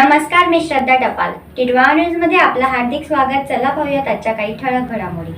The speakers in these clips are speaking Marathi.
नमस्कार मी श्रद्धा टपाल. टिडवा न्यूजमध्ये आपलं हार्दिक स्वागत. चला पाहूयात आजच्या काही ठळक घडामोडी.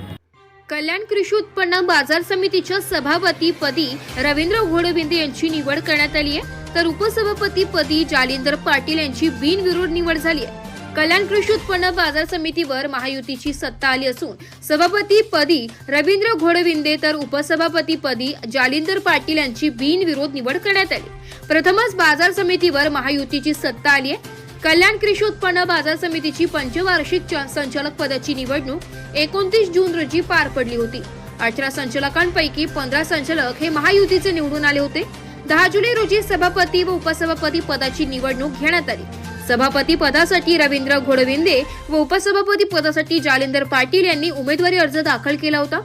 कल्याण कृषी उत्पन्न बाजार समितीच्या सभापती पदी रवींद्र घोडबिंदे यांची निवड करण्यात आली आहे. तर उपसभापती पदी जालिंदर पाटील यांची बिनविरोध निवड झाली आहे. कल्याण कृषी उत्पन्न बाजार समितीवर महायुतीची सत्ता आली असून सभापती पदी रवींद्र घोडविंदे तर उपसभापती पदी जालिंदर पाटील यांची बिनविरोध निवड करण्यात आली. प्रथमच बाजार समितीवर महायुतीची सत्ता आली आहे. कल्याण कृषी उत्पन्न बाजार समितीची पंचवार्षिक च- संचालक पदाची निवडणूक एकोणतीस जून रोजी पार पडली होती. अठरा संचालकांपैकी पंधरा संचालक हे महायुतीचे निवडून आले होते. दहा जुलै रोजी सभापती व उपसभापती पदाची निवडणूक घेण्यात आली. सभापती पदासाठी रवींद्र घोडविंदे व उपसभापती पदासाठी जालिंदर पाटील यांनी उमेदवारी अर्ज दाखल केला होता.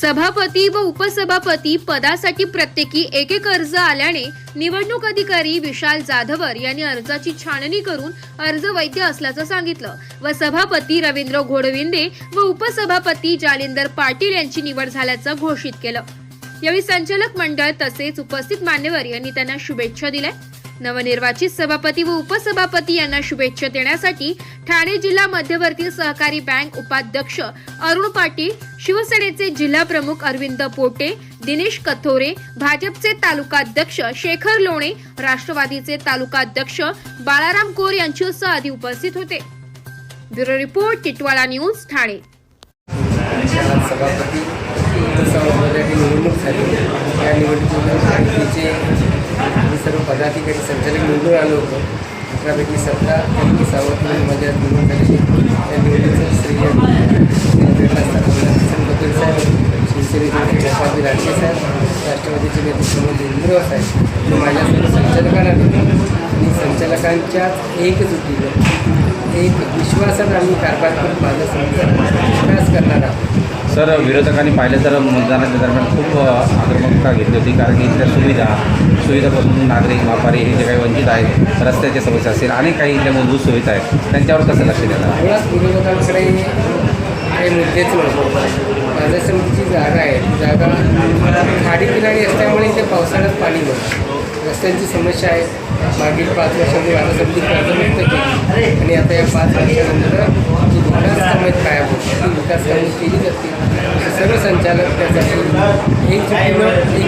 सभापती व उपसभापती पदासाठी प्रत्येकी एक एक अर्ज आल्याने निवडणूक अधिकारी विशाल जाधवर यांनी अर्जाची छाननी करून अर्ज वैध असल्याचं सांगितलं. व सभापती रवींद्र घोडविंदे व उपसभापती जालिंदर पाटील यांची निवड झाल्याचं घोषित केलं. यावेळी संचालक मंडळ तसेच उपस्थित मान्यवर यांनी त्यांना शुभेच्छा दिल्या. नवनिर्वाचित सभापती व उपसभापती यांना शुभेच्छा देण्यासाठी ठाणे जिल्हा मध्यवर्ती सहकारी बँक उपाध्यक्ष अरुण पाटील शिवसेनेचे जिल्हा प्रमुख अरविंद पोटे दिनेश कथोरे भाजपचे तालुकाध्यक्ष शेखर लोणे राष्ट्रवादीचे तालुकाध्यक्ष बाळाराम कोर यांच्यासह आदी उपस्थित होते. Bureau report Titwala news Thane. सभापती निवडणूक झाली. त्या निवडणुकीमध्ये आमचे आम्ही पदाधिकारी संचालक निवडून आलो होतो. अकरापैकी सतरा त्यांनी सावधी माझ्या निवडून झाली त्या निवडणुकीचं श्रेय वेगळा असताना कपिल साहेब शिवसेनेचे गोपाळजी राठे साहेब राष्ट्रवादीचे नेते प्रमोद इंद्र साहेब. माझ्यासोबत संचालकांना दिले. आणि संचालकांच्याच एकजुटीनं एक विश्वासात आम्ही कारभार करून माझा संसार विकास करणार आहोत. सर विरोधकांनी पाहिलं तर मतदानाच्या दरम्यान खूप आक्रमकता घेतली होती. कारण की इथल्या सुविधा सुविधापासून नागरिक व्यापारी हे जे काही वंचित आहेत रस्त्याच्या समस्या असेल आणि काही इथल्या मूलभूत सुविधा आहेत त्यांच्यावर कसं लक्ष देणार? विरोधकांकडे काही मुद्देच नको जागा आहे जागा खाडी किनारी असल्यामुळे इथे पावसाळ्यात पाणी मिळतं रस्त्यांची समस्या आहे. मागील पाच वर्षांनी माझ्या समिती कर्जमुक्त केली. आणि आता या पाच वर्षानंतर जी विकास कामं आहेत काय ती विकास कामं केली जातील असे सर्व संचालक त्यासाठी एकजुटीनं एक विश्वासानं काम करतात आणि त्यांच्या विश्वासानं आम्ही एकजुटीनं काम